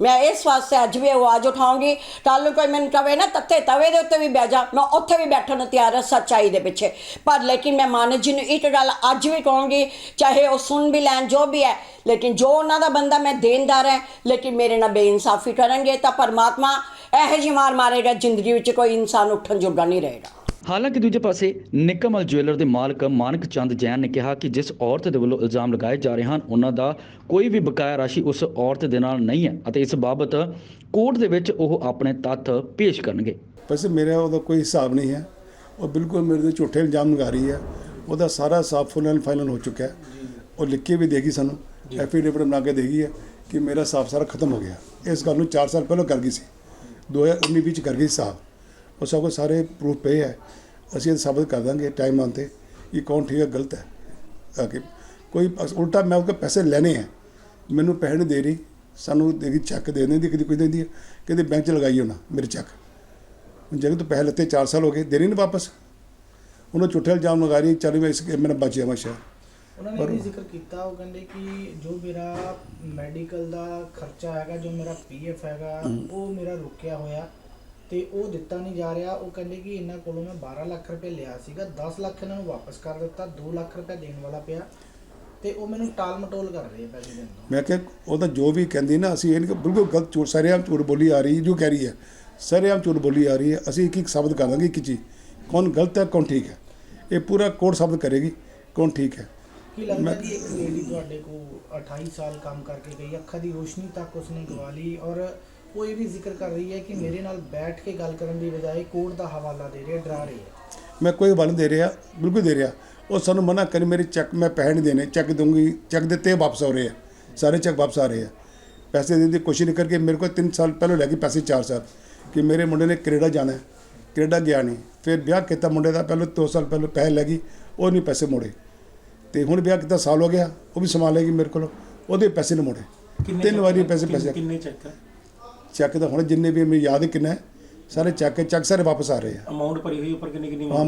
ਮੈਂ ਇਸ ਵਾਸਤੇ ਅੱਜ ਵੀ ਆਵਾਜ਼ ਉਠਾਉਂਗੀ। ਕੱਲ ਨੂੰ ਕੋਈ ਮੈਨੂੰ ਕਵੇ ਨਾ, ਤੱਤੇ ਤਵੇ ਦੇ ਉੱਤੇ ਵੀ ਬਹਿ ਜਾ। ਮੈਂ ਉੱਥੇ ਵੀ ਬੈਠਣ ਨੂੰ ਤਿਆਰ ਹਾਂ ਸੱਚਾਈ ਦੇ ਪਿੱਛੇ। ਪਰ ਲੇਕਿਨ ਮੈਂ ਮਾਨਸ ਜੀ ਨੂੰ ਇੱਕ ਗੱਲ ਅੱਜ ਵੀ ਕਹੂੰਗੀ, ਚਾਹੇ ਉਹ ਸੁਣ ਵੀ ਲੈਣ, ਜੋ ਵੀ ਹੈ, ਲੇਕਿਨ ਜੋ ਉਹਨਾਂ ਦਾ ਬੰਦਾ ਮੈਂ ਦੇਣਦਾਰ ਹੈ, ਲੇਕਿਨ ਮੇਰੇ ਨਾਲ ਬੇਇਨਸਾਫੀ ਕਰਨਗੇ ਤਾਂ ਪਰਮਾਤਮਾ ਇਹੋ ਜਿਹੀ ਮਾਰ ਮਾਰੇਗਾ, ਜ਼ਿੰਦਗੀ ਵਿੱਚ ਕੋਈ ਇਨਸਾਨ ਉੱਠਣ ਜੋਗਾ ਨਹੀਂ ਰਹੇਗਾ। ਹਾਲਾਂਕਿ ਦੂਜੇ ਪਾਸੇ ਨਿਕਮਲ ਜੁਐਲਰ ਦੇ ਮਾਲਕ ਮਾਨਕ ਚੰਦ ਜੈਨ ਨੇ ਕਿਹਾ ਕਿ ਜਿਸ ਔਰਤ ਦੇ ਵੱਲੋਂ ਇਲਜ਼ਾਮ ਲਗਾਏ ਜਾ ਰਹੇ ਹਨ ਉਹਨਾਂ ਦਾ ਕੋਈ ਵੀ ਬਕਾਇਆ ਰਾਸ਼ੀ ਉਸ ਔਰਤ ਦੇ ਨਾਲ ਨਹੀਂ ਹੈ ਅਤੇ ਇਸ ਬਾਬਤ ਕੋਰਟ ਦੇ ਵਿੱਚ ਉਹ ਆਪਣੇ ਤੱਥ ਪੇਸ਼ ਕਰਨਗੇ। ਵੈਸੇ ਮੇਰਾ ਉਹਦਾ ਕੋਈ ਹਿਸਾਬ ਨਹੀਂ ਹੈ। ਉਹ ਬਿਲਕੁਲ ਮੇਰੇ ਤੇ ਝੂਠੇ ਇਲਜ਼ਾਮ ਲਗਾ ਰਹੀ ਹੈ। ਉਹਦਾ ਸਾਰਾ ਹਿਸਾਬ ਫੁੱਲ ਐਂਡ ਫਾਈਨਲ ਹੋ ਚੁੱਕਾ ਹੈ। ਉਹ ਲਿਖ ਕੇ ਵੀ ਦੇਗੀ ਸਾਨੂੰ। ਐਫੀਡੇਵਿਟ ਬਣਾ ਕੇ ਦੇਗੀ ਹੈ ਕਿ ਮੇਰਾ ਹਿਸਾਬ ਸਾਰਾ ਖਤਮ ਹੋ ਗਿਆ। ਇਸ ਗੱਲ ਨੂੰ 4 ਸਾਲ ਪਹਿਲਾਂ ਕਰ ਗਈ ਸੀ। 2019 ਵਿੱਚ ਕਰ ਗਈ ਸੀ ਹਿਸਾਬ ਉਹ ਸਭ ਕੁਛ ਸਾਰੇ ਪ੍ਰੂਫ ਪਏ ਹੈ। ਅਸੀਂ ਇਹ ਸਾਬਤ ਕਰ ਦਾਂਗੇ ਟਾਈਮ ਆਉਣ ਤੇ ਕਿ ਕੌਣ ਠੀਕ ਹੈ ਗਲਤ ਹੈ। ਕੇ ਕੋਈ ਉਲਟਾ ਮੈਂ ਉਹਦੇ ਪੈਸੇ ਲੈਣੇ ਹੈ। ਮੈਨੂੰ ਪੈਸੇ ਨਹੀਂ ਦੇ ਰਹੀ। ਸਾਨੂੰ ਦੇਗੀ ਚੈੱਕ ਦੇ ਦਿੰਦੀ ਕਦੀ ਕੁਝ ਦਿੰਦੀ ਹੈ। ਕਹਿੰਦੇ ਬੈਂਕ ਚ ਲਗਾਈ ਹੋਣਾ ਮੇਰੇ ਚੈੱਕ ਹੁਣ ਜਿਹੜੇ ਤੋਂ ਪੈਸੇ ਲੱਤੇ 4 ਸਾਲ ਹੋ ਗਏ ਦੇਣੀ ਨਹੀਂ ਵਾਪਸ। ਉਹਨੂੰ ਝੂਠੇ ਇਲਜ਼ਾਮ ਲਗਾ ਰਹੀ ਚੱਲ ਮੈਂ ਇਸ ਮੇਰਾ ਬਚ ਜਾਵਾਂ ਸ਼ਾਇਦ। ਉਹਨਾਂ ਨੇ ਵੀ ਜ਼ਿਕਰ ਕੀਤਾ ਉਹ ਕਹਿੰਦੇ ਕਿ ਜੋ ਮੇਰਾ ਮੈਡੀਕਲ ਦਾ ਖਰਚਾ ਹੈਗਾ ਜੋ ਮੇਰਾ ਪੀਐਫ ਹੈਗਾ ਉਹ ਮੇਰਾ ਰੁਕਿਆ ਹੋਇਆ। ਤੇ ਉਹ ਦਿੱਤਾ ਨਹੀਂ ਜਾ ਰਿਹਾ। ਉਹ ਕਹਿੰਦੇ ਕਿ ਇਹਨਾਂ ਕੋਲੋਂ ਮੈਂ 12 ਲੱਖ ਰੁਪਏ ਲਿਆ ਸੀਗਾ। 10 ਲੱਖ ਇਹਨਾਂ ਨੂੰ ਵਾਪਸ ਕਰ ਦਿੱਤਾ। 2 ਲੱਖ ਰੁਪਏ ਦੇਣ ਵਾਲਾ ਪਿਆ। ਤੇ ਉਹ ਮੈਨੂੰ ਟਾਲ ਮਟੋਲ ਕਰ ਰਹੇ ਪੈਸੇ ਦੇਣ ਤੋਂ। ਮੈਂ ਕਿਹਾ ਉਹ ਤਾਂ ਜੋ ਵੀ ਕਹਿੰਦੀ ਨਾ ਅਸੀਂ ਇਹ ਨਹੀਂ ਕਿ ਬਿਲਕੁਲ ਗਲਤ ਝੂਠ ਸਰੇਆਮ ਝੂਠ ਬੋਲੀ ਆ ਰਹੀ ਜੋ ਕਹਿ ਰਹੀ ਹੈ। ਸਰੇਆਮ ਝੂਠ ਬੋਲੀ ਆ ਰਹੀ ਹੈ। ਅਸੀਂ ਇੱਕ ਇੱਕ ਸ਼ਬਦ ਕਰ ਦਾਂਗੇ ਇੱਕ ਚੀਜ਼। ਕੌਣ ਗਲਤ ਹੈ ਕੌਣ ਠੀਕ ਹੈ। ਇਹ ਪੂਰਾ ਕੋਡ ਸ਼ਬਦ ਕਰੇਗੀ ਕੌਣ ਠੀਕ ਹੈ। ਕੀ ਲੱਗਦਾ ਕਿ ਇੱਕ ਲੇਡੀ ਤੁਹਾਡੇ ਕੋ 28 ਸਾਲ ਕੰਮ ਕਰਕੇ ਗਈ ਅੱਖਾਂ ਦੀ ਰੋਸ਼ਨੀ ਤੱਕ ਉਸਨੇ ਗਵਾ ਲਈ ਔਰ ਉਹ ਇਹ ਵੀ ਜ਼ਿਕਰ ਕਰ ਰਹੀ ਹੈ ਕਿ ਮੇਰੇ ਨਾਲ ਬੈਠ ਕੇ ਗੱਲ ਕਰਨ ਦੀ ਬਜਾਏ ਕੋਰਟ ਦਾ ਹਵਾਲਾ ਦੇ ਰਹੀ ਹੈ ਡਰਾ ਰਹੀ ਹੈ। ਮੈਂ ਕੋਈ ਹਵਾਲਾ ਨਹੀਂ ਦੇ ਰਿਹਾ ਬਿਲਕੁਲ ਦੇ ਰਿਹਾ। ਉਹ ਸਾਨੂੰ ਮਨਾ ਕਰੀ ਮੇਰੇ ਚੈੱਕ ਮੈਂ ਪੈਸੇ ਨਹੀਂ ਦੇਣੇ ਚੈੱਕ ਦੂੰਗੀ ਚੈੱਕ ਦਿੱਤੇ ਵਾਪਸ ਹੋ ਰਹੇ ਆ। ਸਾਰੇ ਚੈੱਕ ਵਾਪਸ ਆ ਰਹੇ ਆ। ਪੈਸੇ ਦੇਣ ਦੀ ਕੋਸ਼ਿਸ਼ ਨਹੀਂ ਕਰਕੇ ਮੇਰੇ ਕੋਲ 3 ਸਾਲ ਪਹਿਲਾਂ ਲੈ ਕੇ ਪੈਸੇ 4 ਸਾਲ ਕਿ ਮੇਰੇ ਮੁੰਡੇ ਨੇ ਕੈਨੇਡਾ ਜਾਣਾ ਹੈ। ਕੈਨੇਡਾ ਗਿਆ ਨਹੀਂ। ਫਿਰ ਵਿਆਹ ਕੀਤਾ ਮੁੰਡੇ ਦਾ ਪਹਿਲਾਂ 2 ਸਾਲ ਪਹਿਲਾਂ ਪੈਸੇ ਲੈ ਗਈ ਉਹ ਨਹੀਂ ਪੈਸੇ ਮੋੜੇ। ਤੇ ਹੁਣ ਵਿਆਹ ਕੀਤਾ ਸਾਲ ਹੋ ਗਿਆ ਉਹ ਵੀ ਸੰਭਾਲੇਗੀ ਮੇਰੇ ਕੋਲ ਉਹਦੇ ਪੈਸੇ ਨਹੀਂ ਮੋੜੇ। ਤਿੰਨ ਵਾਰੀ ਪੈਸੇ ਪੈਸੇ ਕਿੰਨੇ ਚੈੱਕ ਹੈ? ਚੈੱਕ ਤਾਂ ਹੁਣ ਜਿੰਨੇ ਵੀ ਮੈਨੂੰ ਯਾਦ ਹੈ ਕਿੰਨਾ ਹੈ, ਸਾਰੇ ਚੈੱਕ ਚੈੱਕ ਸਾਰੇ ਵਾਪਸ ਆ ਰਹੇ ਆ। ਅਮਾਉਂਟ ਭਰੀ ਹੋਈ ਉੱਪਰ ਕਿੰਨੀ ਕਿੰਨੀ ਹਾਂ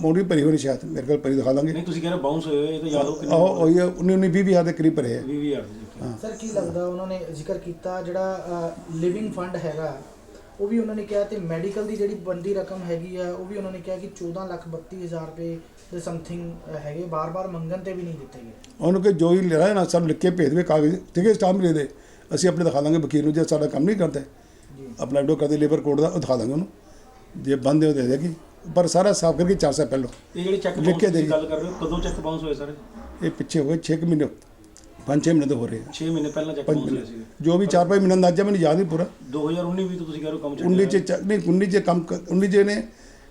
ਮੁੜ ਵੀ ਭਰੀ ਹੋਣੀ ਸ਼ਾਇਦ ਮੇਰੇ ਕੋਲ ਭਰੀ ਦਿਖਾ ਦਾਂਗੇ। ਨਹੀਂ ਤੁਸੀਂ ਕਹਿੰਦੇ ਬਾਉਂਸ ਹੋਏ ਹੋਏ ਇਹ ਤਾਂ ਯਾਦ ਹੋ ਕਿੰਨੀ ਆਹੋ ਉਹੀ 19 19 20 ਹਜ਼ਾਰ ਦੇ ਕਰੀਬ ਭਰੇ ਆ। 20000 ਦੀ ਸਰ ਕੀ ਲੱਗਦਾ ਉਹਨਾਂ ਨੇ ਜ਼ਿਕਰ ਕੀਤਾ ਜਿਹੜਾ ਲਿਵਿੰਗ ਫੰਡ ਹੈਗਾ ਉਹ ਵੀ ਉਹਨਾਂ ਨੇ ਕਿਹਾ ਤੇ ਮੈਡੀਕਲ ਦੀ ਜਿਹੜੀ ਬੰਦੀ ਰਕਮ ਹੈਗੀ ਆ ਉਹ ਵੀ ਉਹਨਾਂ ਨੇ ਕਿਹਾ ਕਿ 14 ਲੱਖ 32 ਹਜ਼ਾਰ ਰੁਪਏ ਦੇ ਸਮਥਿੰਗ ਹੈਗੇ ਬਾਰ-ਬਾਰ ਮੰਗਣ ਤੇ ਵੀ ਨਹੀਂ ਦਿੱਤੇ ਗਏ। ਉਹਨੂੰ ਕਿ ਜੋ ਹੀ ਲੈਣਾ ਹੈ ਨਾ ਸਾਨੂੰ ਲਿਖ ਕੇ ਭੇਜ ਦੇਵੇ ਕਾਗਜ਼ ਠੀਕ ਹੈ ਸਟਾਂਪ ਦੇ ਦੇ। ਅਸੀਂ ਆਪਣੇ ਦਿਖਾ ਦਾਂਗੇ ਵਕੀਲ ਨੂੰ ਜੇ ਸਾਡਾ ਕੰਮ ਨਹੀਂ ਕਰਦਾ ਆਪਣਾ ਵੀਡੀਓ ਕਰਦੇ ਲੇਬਰ ਕੋਡ ਦਾ ਉਹ ਦਿਖਾ ਦਾਂਗੇ ਉਹਨੂੰ। ਜੇ ਬੰਦ ਹੈ ਦੇ ਦੇਗੀ ਪਰ ਸਾਰਾ ਸਾਫ਼ ਕਰਕੇ ਚਾਰ ਸਾਲ ਪਹਿਲਾਂ। ਇਹ ਜਿਹੜੇ ਚੈੱਕ ਲਿਖ ਕੇ ਦੀ। ਗੱਲ ਕਰ ਰਹੇ ਹੋ ਕਦੋਂ ਚੈੱਕ ਬਾਉਂਸ ਹੋਏ ਸਾਰੇ? ਇਹ ਪਿੱਛੇ ਹੋ ਗਏ। 6 ਮਹੀਨੇ 5-6 ਮਹੀਨੇ ਤੋਂ ਹੋ ਰਹੇ ਆ। 6 ਮਹੀਨੇ ਪਹਿਲਾਂ ਚੈੱਕ 5 ਬਾਉਂਸ ਹੋਏ ਸੀ ਜੋ ਵੀ 4-5 ਮਹੀਨੇ ਅੰਦਾਜ਼ਾ ਮੈਨੂੰ ਯਾਦ ਨਹੀਂ ਪੂਰਾ। 2019 ਵੀ ਤੁਸੀਂ ਕਹਿ ਰਹੇ ਹੋ ਕੰਮ 19 ਚੱਲ ਚ ਚ- ਨਹੀਂ 19 ਚ ਕੰਮ ਕਰ- 19 ਚ ਨੇ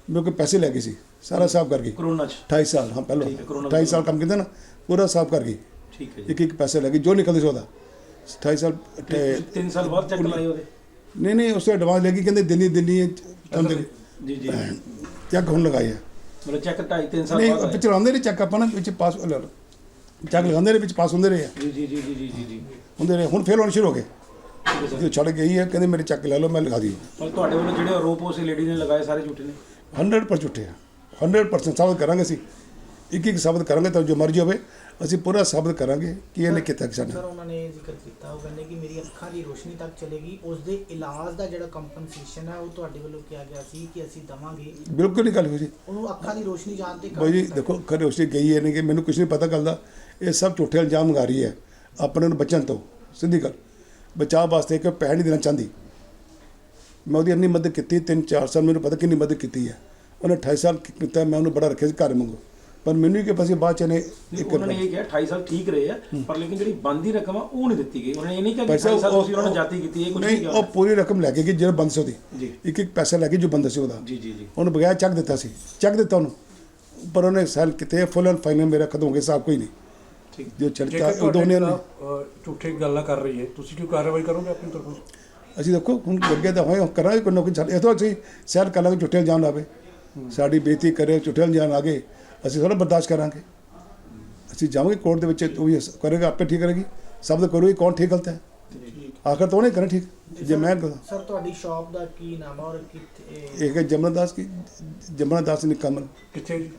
ਮੇਰੇ ਕੋਲ ਪੈਸੇ ਲੈ ਗਏ ਸੀ। ਸਾਰਾ ਸਾਫ਼ ਕਰ ਗਈ ਕਰੋਨਾ ਚ। 28 ਸਾਲ ਹਾਂ ਪਹਿਲਾਂ। ਠੀਕ ਹੈ, ਕਰੋਨਾ 28 ਸਾਲ ਕੰਮ ਕੀਤਾ ਨਾ ਪੂਰਾ ਸਾਫ਼ ਕਰ ਗਈ ਠੀਕ ਹੈ ਇੱਕ ਇੱਕ ਪੈਸੇ ਲੈ ਗਈ ਜੋ ਨਿਕਲਦੇ ਸੀ ਉਹਦਾ। 28 ਸਾਲ ਤੇ- 3 ਸਾਲ ਬਾਅਦ ਚੈੱਕ ਲਾਏ ਉਹਦੇ। ਨਹੀਂ ਨਹੀਂ ਉਸ ਤੋਂ ਐਡਵਾਂਸ ਲੈ ਗਈ ਕਹਿੰਦੇ ਦਿੱਲੀ ਦਿੱਲੀ ਚੰਦ ਜੀ ਜੀ। ਚੱਕ ਹੁਣ ਲਗਾਏ ਆ। ਮਤਲਬ ਚੈੱਕ 2.5 3 ਸਾਲ ਨਹੀਂ ਬਾਅਦ ਵਿੱਚ ਚਲਾਉਂਦੇ ਨੇ ਚੱਕ ਆਪਾਂ ਨਾ ਵਿੱਚ ਪਾਸ ਚੱਕ ਲਗਾਉਂਦੇ ਨੇ ਵਿੱਚ ਪਾਸ ਹੁੰਦੇ ਰਹੇ। ਜੀ ਜੀ ਜੀ ਜੀ ਜੀ ਜੀ ਜੀ। ਹੁੰਦੇ ਰਹੇ ਹੁਣ ਫੇਰ ਹੋਣੇ ਸ਼ੁਰੂ ਹੋ ਗਏ। ਜਦੋਂ ਛੱਡ ਗਈ ਹੈ ਕਹਿੰਦੇ ਮੇਰੇ ਚੱਕ ਲੈ ਲਓ ਮੈਂ ਲਗਾ ਦਿਓ ਪਰ ਤੁਹਾਡੇ ਵੱਲੋਂ ਜਿਹੜੇ ਆਰੋਪ ਉਸ ਲੇਡੀ ਨੇ ਲਗਾਏ ਸਾਰੇ ਝੂਠੇ ਨੇ? 100% ਝੂਠੇ ਆ। 100% ਸਾਬਤ ਕਰਾਂਗੇ ਅਸੀਂ। ਇੱਕ ਇੱਕ ਸਾਬਤ ਕਰਾਂਗੇ ਤਾਂ ਜੋ ਮਰਜ਼ੀ ਹੋਵੇ ਅਸੀਂ ਪੂਰਾ ਸਾਬਤ ਕਰਾਂਗੇ ਕਿ ਇਹਨੇ ਕੀਤਾ ਕਿਸਾਨ ਸਰ ਉਹਨਾਂ ਨੇ ਜ਼ਿਕਰ ਕੀਤਾ ਉਹ ਕਹਿੰਦੇ ਕਿ ਮੇਰੀ ਅੱਖਾਂ ਦੀ ਰੋਸ਼ਨੀ ਤੱਕ ਚਲੇਗੀ ਉਸ ਦੇ ਇਲਾਜ ਦਾ ਜਿਹੜਾ ਕੰਪਨਸੇਸ਼ਨ ਹੈ ਉਹ ਤੁਹਾਡੇ ਵੱਲੋਂ ਕਿਹਾ ਗਿਆ ਸੀ ਕਿ ਅਸੀਂ ਦਵਾਂਗੇ। ਬਿਲਕੁਲ ਨਹੀਂ ਗੱਲ ਹੋਈ ਜੀ। ਉਹਨੂੰ ਅੱਖਾਂ ਦੀ ਰੋਸ਼ਨੀ ਜਾਣ ਤੇ ਬਾਈ ਜੀ ਦੇਖੋ ਖਰੇ ਉਸੇ ਗਈ ਹੈ ਨਹੀਂ ਕਿ ਮੈਨੂੰ ਕੁਝ ਨਹੀਂ ਪਤਾ ਚੱਲਦਾ ਇਹ ਸਭ ਝੂਠੇ ਇਲਜ਼ਾਮ ਲਗਾ ਰਹੀ ਹੈ ਆਪਣੇ ਨੂੰ ਬਚਣ ਤੋਂ ਸਿੱਧੀ ਗੱਲ। ਬਚਾਅ ਵਾਸਤੇ ਕਿ ਪੈਸੇ ਨਹੀਂ ਦੇਣਾ ਚਾਹੁੰਦੀ। ਮੈਂ ਉਹਦੀ ਇੰਨੀ ਮਦਦ ਕੀਤੀ ਤਿੰਨ ਚਾਰ ਸਾਲ ਮੈਨੂੰ ਪਤਾ ਕਿੰਨੀ ਮਦਦ ਕੀਤੀ ਹੈ। ਉਹਨੇ 28 ਸਾਲ ਕੀਤਾ ਮੈਂ ਉਹਨੂੰ ਬੜਾ ਰੱਖਿਆ ਸੀ ਘਰ ਮੰਗੋ ਪਰ ਮੈਨੂੰ ਹੀ ਕਿ ਪਸੀ ਬਾਅਦ ਚ ਇੱਕ ਉਹਨਾਂ ਨੇ ਇਹ ਕਿਹਾ 28 ਸਾਲ ਠੀਕ ਰਹੇ ਆ ਪਰ ਲੇਕਿਨ ਜਿਹੜੀ ਬੰਦੀ ਰਕਮ ਆ ਉਹ ਨਹੀਂ ਦਿੱਤੀ ਗਈ। ਉਹਨਾਂ ਨੇ ਇਹ ਨਹੀਂ ਕਿਹਾ ਕਿ ਪੈਸਾ 28 ਸਾਲ ਤੁਸੀਂ ਉਹਨਾਂ ਨੂੰ ਜਾਤੀ ਕੀਤੀ ਇਹ ਕੁਝ ਨਹੀਂ ਉਹ ਪੂਰੀ ਰਕਮ ਲੈ ਕੇ ਗਈ ਜਿਹੜਾ ਬੰਦ ਸੀ ਉਹਦੀ। ਜੀ। ਇੱਕ ਇੱਕ ਪੈਸਾ ਲੈ ਕੇ ਜੋ ਬੰਦ ਸੀ ਉਹਦਾ। ਜੀ ਜੀ ਜੀ। ਉਹਨੂੰ ਬਗੈਰ ਚੱਕ ਦਿੱਤਾ ਸੀ। ਚੱਕ ਦਿੱਤਾ ਉਹਨੂੰ। ਪਰ ਉਹਨੇ ਸੈਲ ਕਿਤੇ ਫੁੱਲ ਐਂਡ ਫਾਈਨਲ ਮੇਰਾ ਗਿਆ ਹਿਸਾਬ ਕੋਈ ਨਹੀਂ। ਠੀਕ। ਜੋ ਤੁਹਾਡੇ ਉਦੋਂ ਨੇ ਝੂਠੇ ਗੱਲਾਂ ਕਰ ਰਹੀ ਹੈ ਤੁਸੀਂ ਕਿਉਂ ਕਾਰਵਾਈ ਕਰੋਗੇ ਆਪਣੀ ਤਰਫੋਂ? ਅਸੀਂ ਦੇਖੋ ਹੁਣ ਅੱਗੇ ਤਾਂ ਹੋਏ ਕਰਾਂਗੇ ਕੋਈ ਨਾ ਕੋਈ ਛੱਡ ਇਹ ਤਾਂ ਅਸੀਂ ਸੈਰ ਕਰ ਲਾਂਗੇ ਝੁੱਟੇ ਜਾਣ ਲਾਵੇ। ਸਾਡੀ ਬੇਇੱਜ਼ਤੀ ਕਰੇ ਝੁੱਟੇ ਜਾਣ ਆਗੇ ਅਸੀਂ ਥੋੜਾ ਬਰਦਾਸ਼ਤ ਕਰਾਂਗੇ। ਅਸੀਂ ਜਾਵਾਂਗੇ ਕੋਰਟ ਦੇ ਵਿੱਚ ਉਹ ਵੀ ਕਰੇਗਾ ਆਪੇ ਠੀਕ ਕਰੇਗੀ। ਸਭ ਦਾ ਕਰੂਗੀ ਕੌਣ ਠੀਕ ਗਲਤ ਹੈ? ਆਖਰ ਤਾਂ ਉਹਨੇ ਕਰਨਾ ਠੀਕ। ਜੇ ਮੈਂ ਸਰ ਤੁਹਾਡੀ ਸ਼ਾਪ ਦਾ ਕੀ ਨਾਮ ਹੈ ਔਰ ਕਿੱਥੇ ਇਹ? ਹੈ ਜਮਨਾ ਦਾਸ ਕੀ ਜਮਨਾ ਦਾਸ ਨਿਕਮਲ। ਕਿੱਥੇ ਜੀ?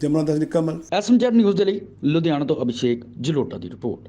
ਜਮਨਾ ਦਾਸ ਨਿਕਮਲ। ਐਸਐਮਜੈਡ ਨਿਊਜ਼ ਦੇ ਲਈ ਲੁਧਿਆਣਾ ਤੋਂ ਅਭਿਸ਼ੇਕ ਜਲੋਟਾ ਦੀ ਰਿਪੋਰਟ।